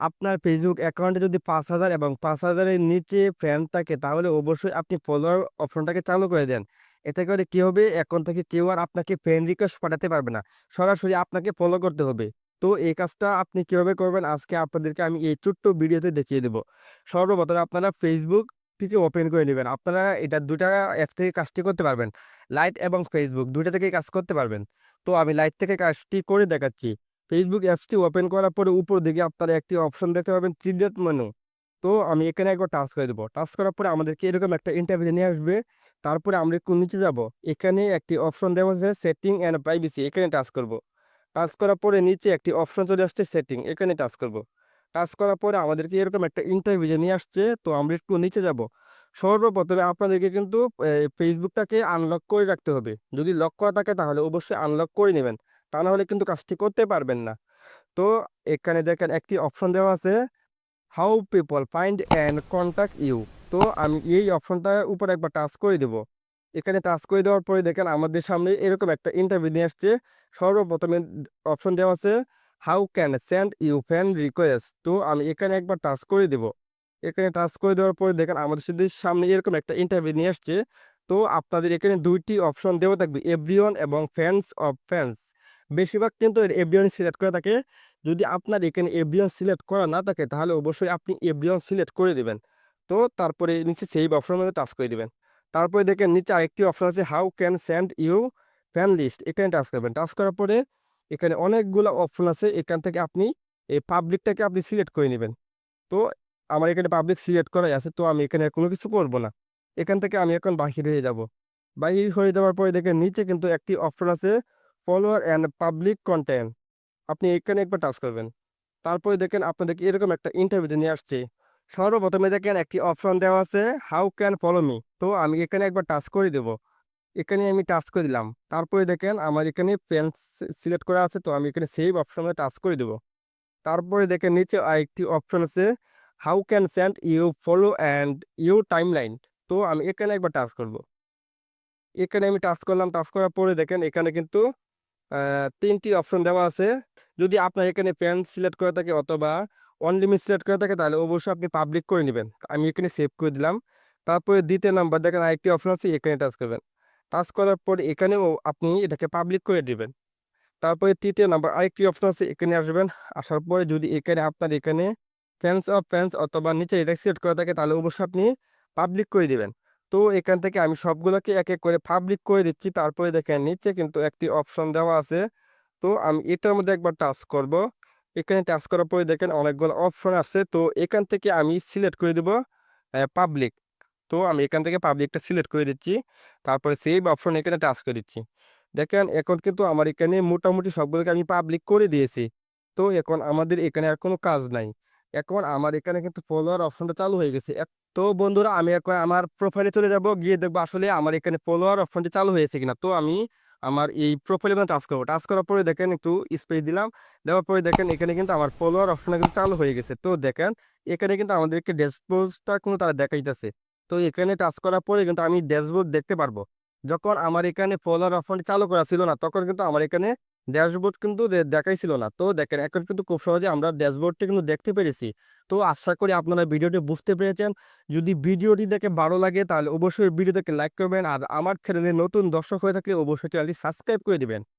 আপনার ফেসবুক অ্যাকাউন্টে যদি পাঁচ হাজার এবং পাঁচ হাজারের নিচে ফ্রেন্ড থাকে, তাহলে অবশ্যই আপনি ফলোয়ার অপশনটাকে চালু করে দেন। এতে করে কী হবে? এখন থেকে কেউ আর আপনাকে ফ্রেন্ড রিকোয়েস্ট পাঠাতে পারবে না। সরাসরি আপনাকে ফলো করতে হবে। তো এই কাজটা আপনি কীভাবে করবেন? আজকে আপনাদেরকে আমি এই ছোট্ট ভিডিওতে দেখিয়ে দেবো। সর্বপ্রথমে আপনারা ফেসবুক থেকে ওপেন করে নেবেন। আপনারা এটা দুটা অ্যাপ থেকে কাজটি করতে পারবেন। লাইট এবং ফেসবুক দুটা থেকে কাজ করতে পারবেন। তো আমি লাইট থেকে কাজটি করে দেখাচ্ছি। ফেসবুক অ্যাপসটি ওপেন করার পরে উপর দিকে আপনারা একটি অপশন দেখতে পাবেন থ্রি ডট মেনু তো আমি এখানে একবার টাচ করে দেবো। টাচ করার পরে আমাদেরকে এরকম একটা ইন্টারভিউ নিয়ে আসবে। তারপরে আমরা একটু নিচে যাব। এখানে একটি অপশন দেওয়া আছে সেটিং অ্যান্ড প্রাইভেসি এখানে টাচ করব। টাচ করার পরে নিচে একটি অপশন চলে আসছে সেটিং এখানে টাচ করব। টাচ করার পরে আমাদেরকে এরকম একটা ইন্টারভিউ নিয়ে আসছে, তো আমরা একটু নিচে যাব। সর্বপ্রথমে আপনাদেরকে কিন্তু ফেসবুকটাকে আনলক করে রাখতে হবে। যদি লক করা থাকে তাহলে অবশ্যই আনলক করে নেবেন। তা না হলে কিন্তু কাজটি করতে পারবেন না। তো এখানে দেখেন একটি অপশন দেওয়া আছে how people find and contact you তো আমি এই অপশনটার উপর একবার টাচ করে দেব। এখানে টাচ করে দেওয়ার পরে দেখেন আমাদের সামনে এরকম একটা ইন্টারভিউ নিয়ে আসছে। সর্বপ্রথমে অপশন দেওয়া আছে how can send you fan request তো আমি এখানে একবার টাচ করে দেব। এখানে টাচ করে দেওয়ার পরে দেখেন আমাদের সাথে সামনে এরকম একটা ইন্টারভিউ নিয়ে আসছে। তো আপনাদের এখানে দুইটি অপশন দেওয়া থাকবে এভরিওয়ান এবং ফ্যান্স অফ ফ্যান্স বেশিরভাগ কিন্তু এভরিওয়ান সিলেক্ট করে থাকে। যদি আপনার এখানে এভরিওয়ান সিলেক্ট করা না থাকে, তাহলে অবশ্যই আপনি এভরিওয়ান সিলেক্ট করে দেবেন। তো তারপরে নিচে সেই অপশনের মধ্যে টাচ করে দেবেন। তারপরে দেখেন নিচে আরেকটি অপশন আছে how can send you fan list এখানে টাচ করবেন। টাচ করার পরে এখানে অনেকগুলো অপশন আছে। এখান থেকে আপনি এই পাবলিকটাকে আপনি সিলেক্ট করে নেবেন। তো আমার এখানে পাবলিক সিলেক্ট করাই আছে, তো আমি এখানে কোনো কিছু করব না। এখান থেকে আমি এখন বাহির হয়ে যাব। বাহির হয়ে যাওয়ার পরে দেখেন নিচে কিন্তু একটি অপশন আছে ফলোয়ার অ্যান্ড পাবলিক কন্টেন্ট আপনি এখানে একবার টাচ করবেন। তারপরে দেখেন আপনাদেরকে এরকম একটা ইন্টারভিউ নিয়ে আসছে। সর্বপ্রথমে দেখেন একটি অপশন দেওয়া আছে হাউ ক্যান ফলো মি তো আমি এখানে একবার টাচ করে দেব। এখানে আমি টাচ করে দিলাম। তারপরে দেখেন আমার এখানে পেন সিলেক্ট করা আছে, তো আমি এখানে সেভ অপশনে টাচ করে দেব। তারপরে দেখেন নিচে আরেকটি অপশন আছে how can send you follow and you timeline তো আমি এখানে একবার টাচ করব। এখানে আমি টাচ করলাম টাচ করার পরে দেখেন এখানে কিন্তু তিনটি অপশন দেওয়া আছে। যদি আপনার এখানে পেন সিলেক্ট করে থাকে অথবা অনলিমিট সিলেক্ট করে থাকে, তাহলে অবশ্যই আপনি পাবলিক করে নেবেন। আমি এখানে সেভ করে দিলাম। তারপরে দ্বিতীয় নাম্বার দেখেন আরেকটি অপশন আছে, এখানে টাচ করবেন। টাচ করার পরে এখানেও আপনি এটাকে পাবলিক করে দিবেন। তারপরে তৃতীয় নাম্বার আরেকটি অপশন আছে, এখানে আসবেন। আসার পরে যদি এখানে আপনার এখানে ফ্যান্স অফ ফ্যান্স অথবা নিচে এটা সিলেক্ট করা থাকে, তাহলে অবশ্যই আপনি পাবলিক করে দিবেন। তো এখান থেকে আমি সবগুলোকে এক এক করে পাবলিক করে দিচ্ছি। তারপরে দেখেন নিচে কিন্তু একটি অপশন দেওয়া আছে। তো আমি এটার মধ্যে একবার টাচ করব। এখানে টাচ করার পরে দেখেন অনেকগুলো অপশন আছে তো এখান থেকে আমি সিলেক্ট করে দেব পাবলিক তো আমি এখান থেকে পাবলিকটা সিলেক্ট করে দিচ্ছি। তারপরে সেভ অপশন এখানে টাচ করে দিচ্ছি। দেখেন এখন কিন্তু আমার এখানে মোটামুটি সবগুলোকে আমি পাবলিক করে দিয়েছি। তো এখন আমাদের এখানে আর কোনো কাজ নাই। এখন আমার এখানে কিন্তু ফলোয়ার অপশনটা চালু হয়ে গেছে। তো বন্ধুরা, আমি এখন আমার প্রোফাইলে চলে যাব, গিয়ে দেখব আসলে আমার এখানে ফলোয়ার অপশনটি চালু হয়েছে কিনা। তো আমি আমার এই প্রোফাইলে মানে টাচ করব। টাচ করার পরে দেখেন একটু স্পেস দিলাম। দেওয়ার পরে দেখেন এখানে কিন্তু আমার ফলোয়ার অপশনটা কিন্তু চালু হয়ে গেছে। তো দেখেন, এখানে কিন্তু আমাদেরকে ড্যাশবোর্ডটা কিন্তু তারা দেখাইতেছে। তো এখানে টাচ করার পরে কিন্তু আমি ড্যাশবোর্ড দেখতে পারব। যখন আমার এখানে ফলোয়ার অপশনটি চালু করা ছিল না, তখন কিন্তু আমার এখানে ড্যাশবোর্ড কিন্তু দেখাইছিল না। তো দেখেন, এখন কিন্তু খুব সহজে আমরা ড্যাশবোর্ডটি কিন্তু দেখতে পেরেছি। তো আশা করি আপনারা ভিডিওটি বুঝতে পেরেছেন। যদি ভিডিওটি দেখে ভালো লাগে, তাহলে অবশ্যই ভিডিওটাকে লাইক করবেন। আর আমার চ্যানেলে নতুন দর্শক হয়ে থাকলে অবশ্যই চ্যানেলটি সাবস্ক্রাইব করে দিবেন।